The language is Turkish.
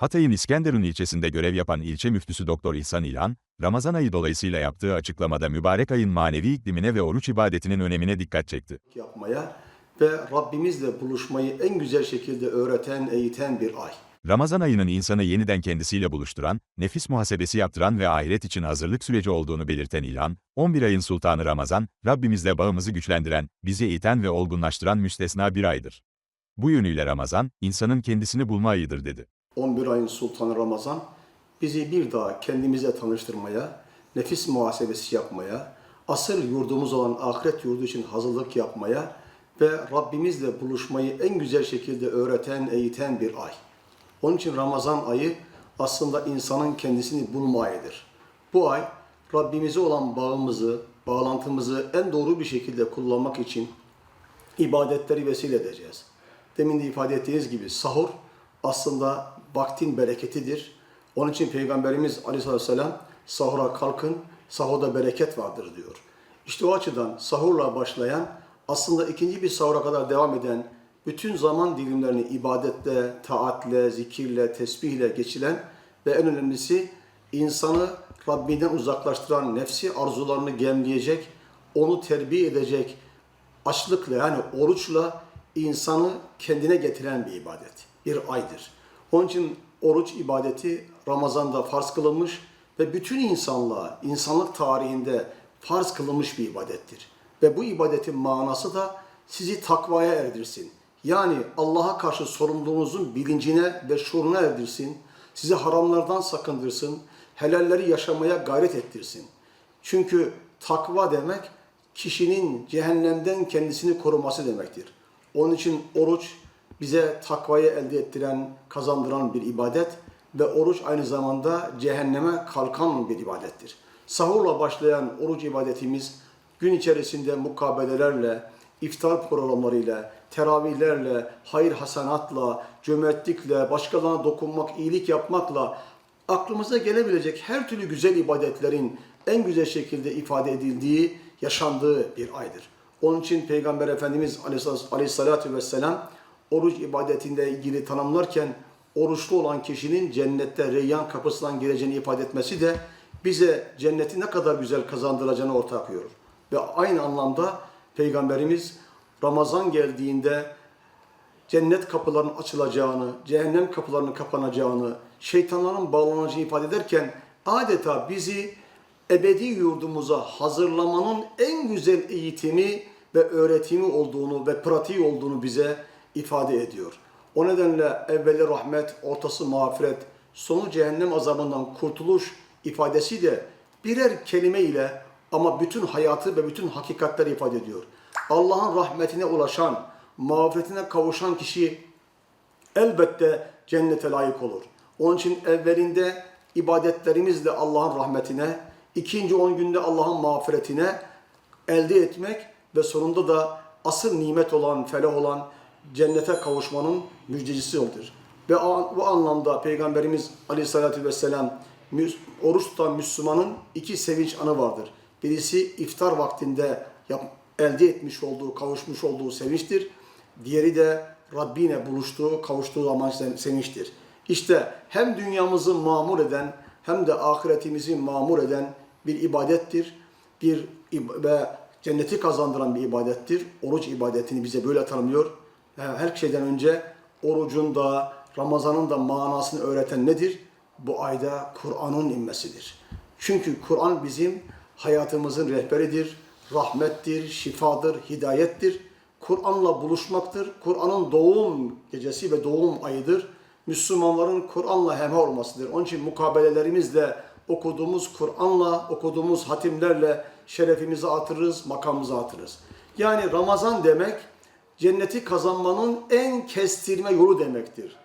Hatay'ın İskenderun ilçesinde görev yapan ilçe müftüsü Doktor İhsan İlhan, Ramazan ayı dolayısıyla yaptığı açıklamada mübarek ayın manevi iklimine ve oruç ibadetinin önemine dikkat çekti. yapmaya ve Rabbimizle buluşmayı en güzel şekilde öğreten, eğiten bir ay. Ramazan ayının insanı yeniden kendisiyle buluşturan, nefis muhasebesi yaptıran ve ahiret için hazırlık süreci olduğunu belirten İlhan, 11 ayın sultanı Ramazan, Rabbimizle bağımızı güçlendiren, bizi eğiten ve olgunlaştıran müstesna bir aydır. Bu yönüyle Ramazan, insanın kendisini bulma ayıdır dedi. 11 ayın sultanı Ramazan bizi bir daha kendimize tanıştırmaya, nefis muhasebesi yapmaya, asıl yurdumuz olan ahiret yurdu için hazırlık yapmaya ve Rabbimizle buluşmayı en güzel şekilde öğreten, eğiten bir ay. Onun için Ramazan ayı aslında insanın kendisini bulma ayıdır. Bu ay Rabbimize olan bağımızı, bağlantımızı en doğru bir şekilde kullanmak için ibadetleri vesile edeceğiz. Demin de ifade ettiğiniz gibi sahur aslında vaktin bereketidir. Onun için Peygamberimiz Aleyhisselatü Vesselam sahura kalkın, sahurda bereket vardır diyor. İşte o açıdan sahurla başlayan aslında ikinci bir sahura kadar devam eden bütün zaman dilimlerini ibadetle, taatle, zikirle, tesbihle geçilen ve en önemlisi insanı Rabbinden uzaklaştıran nefsi arzularını gemleyecek, onu terbiye edecek, açlıkla yani oruçla insanı kendine getiren bir ibadet, bir aydır. Onun için oruç ibadeti Ramazan'da farz kılınmış ve bütün insanlığa, insanlık tarihinde farz kılınmış bir ibadettir. Ve bu ibadetin manası da sizi takvaya erdirsin. Yani Allah'a karşı sorumluluğunuzun bilincine ve şuuruna erdirsin. Sizi haramlardan sakındırsın. Helalleri yaşamaya gayret ettirsin. Çünkü takva demek kişinin cehennemden kendisini koruması demektir. Onun için oruç bize takvayı elde ettiren, kazandıran bir ibadet ve oruç aynı zamanda cehenneme kalkan bir ibadettir. Sahurla başlayan oruç ibadetimiz gün içerisinde mukabelelerle, iftar programlarıyla, teravihlerle, hayır hasanatla, cömertlikle, başkalarına dokunmak, iyilik yapmakla aklımıza gelebilecek her türlü güzel ibadetlerin en güzel şekilde ifade edildiği, yaşandığı bir aydır. Onun için Peygamber Efendimiz Aleyhisselatü Vesselam oruç ibadetinde ilgili tanımlarken oruçlu olan kişinin cennette reyyan kapısından gireceğini ifade etmesi de bize cenneti ne kadar güzel kazandıracağını ortaya koyuyor. Ve aynı anlamda Peygamberimiz Ramazan geldiğinde cennet kapılarının açılacağını, cehennem kapılarının kapanacağını, şeytanların bağlanacağını ifade ederken adeta bizi ebedi yurdumuza hazırlamanın en güzel eğitimi ve öğretimi olduğunu ve pratiği olduğunu bize ifade ediyor. O nedenle evveli rahmet, ortası mağfiret, sonu cehennem azabından kurtuluş ifadesi de birer kelime ile ama bütün hayatı ve bütün hakikatleri ifade ediyor. Allah'ın rahmetine ulaşan, mağfiretine kavuşan kişi elbette cennete layık olur. Onun için evvelinde ibadetlerimizle Allah'ın rahmetine, ikinci on günde Allah'ın mağfiretine elde etmek ve sonunda da asıl nimet olan, felah olan cennete kavuşmanın müjdecisi olur. Ve bu anlamda Peygamberimiz Aleyhisselatü Vesselam oruç tutan Müslümanın iki sevinç anı vardır. Birisi iftar vaktinde yap, elde etmiş olduğu, kavuşmuş olduğu sevinçtir. Diğeri de Rabbine buluştuğu, kavuştuğu zaman sevinçtir. İşte hem dünyamızı mamur eden hem de ahiretimizi mamur eden bir ibadettir. Bir ve cenneti kazandıran bir ibadettir. Oruç ibadetini bize böyle tanımlıyor. Her şeyden önce orucun da Ramazan'ın da manasını öğreten nedir? Bu ayda Kur'an'ın inmesidir. Çünkü Kur'an bizim hayatımızın rehberidir, rahmettir, şifadır, hidayettir. Kur'an'la buluşmaktır. Kur'an'ın doğum gecesi ve doğum ayıdır. Müslümanların Kur'an'la hemhal olmasıdır. Onun için mukabelelerimizle okuduğumuz Kur'an'la, okuduğumuz hatimlerle şerefimizi artırırız, makamımızı artırırız. Yani Ramazan demek cenneti kazanmanın en kestirme yolu demektir.